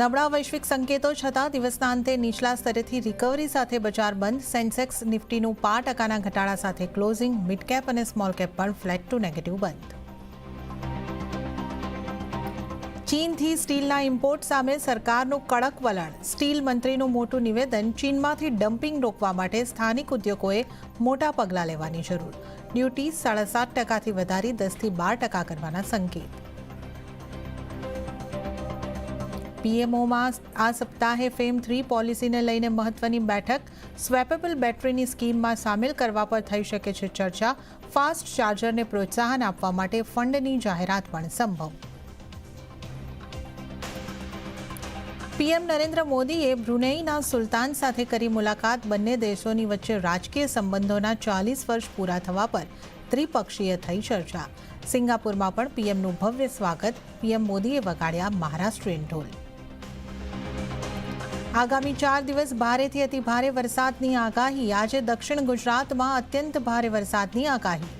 નબળા વૈશ્વિક સંકેતો છતાં દિવસના અંતે નીચલા સ્તરેથી રિકવરી સાથે બજાર બંધ. સેન્સેક્સ નિફ્ટીનું પાંચ ટકાના ઘટાડા સાથે ક્લોઝિંગ મિડકેપ અને સ્મોલ કેપ પણ ફ્લેટ ટુ નેગેટિવ બંધ. ચીનથી સ્ટીલના ઇમ્પોર્ટ સામે સરકારનું કડક વલણ. સ્ટીલ મંત્રીનું મોટું નિવેદન, ચીનમાંથી ડમ્પિંગ રોકવા માટે સ્થાનિક ઉદ્યોગોએ મોટા પગલાં લેવાની જરૂર. ડ્યુટી સાડા સાત ટકાથી વધારી દસથી બાર ટકા કરવાના સંકેત. પીએમઓમાં આ સપ્તાહે ફેમ થ્રી પોલિસીને લઈને મહત્વની બેઠક સ્વેપેબલ બેટરીની સ્કીમમાં સામેલ કરવા પર થઈ શકે છે ચર્ચા, ફાસ્ટ ચાર્જરને પ્રોત્સાહન આપવા માટે ફંડની જાહેરાત પણ સંભવ. પીએમ નરેન્દ્ર મોદીએ બ્રુનેઈના સુલતાન સાથે કરી મુલાકાત બંને દેશોની વચ્ચે રાજકીય સંબંધોના ચાલીસ વર્ષ પૂરા થવા પર ત્રિપક્ષીય થઈ ચર્ચા. સિંગાપુરમાં પણ પીએમનું ભવ્ય સ્વાગત, પીએમ મોદીએ વગાડ્યા મહારાષ્ટ્રીયન ઢોલ. આગામી ચાર દિવસ ભારેથી અતિ ભારે વરસાદની આગાહી. આજે દક્ષિણ ગુજરાતમાં અત્યંત ભારે વરસાદની આગાહી.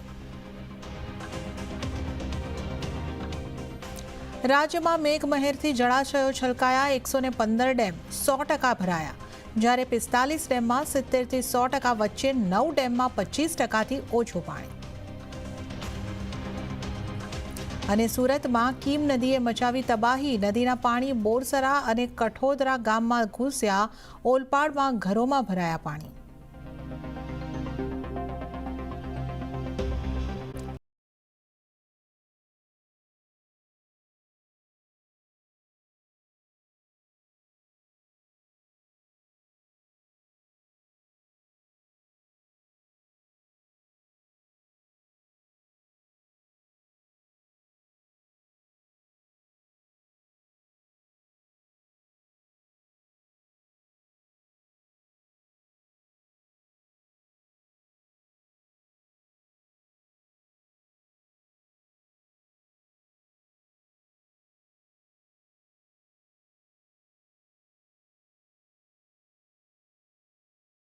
રાજ્યમાં મેઘમહેરથી જળાશયો છલકાયા એકસો ને પંદર ડેમ, સો ટકા ભરાયા. જ્યારે પિસ્તાલીસ ડેમમાં સિત્તેરથી સો ટકા વચ્ચે નવ ડેમમાં પચીસ ટકાથી ઓછું પાણી. અને સુરતમાં કીમ નદીએ મચાવી તબાહી. નદીના પાણી બોરસરા અને કઠોદરા ગામમાં ઘૂસ્યા. ઓલપાડમાં ઘરોમાં ભરાયા પાણી.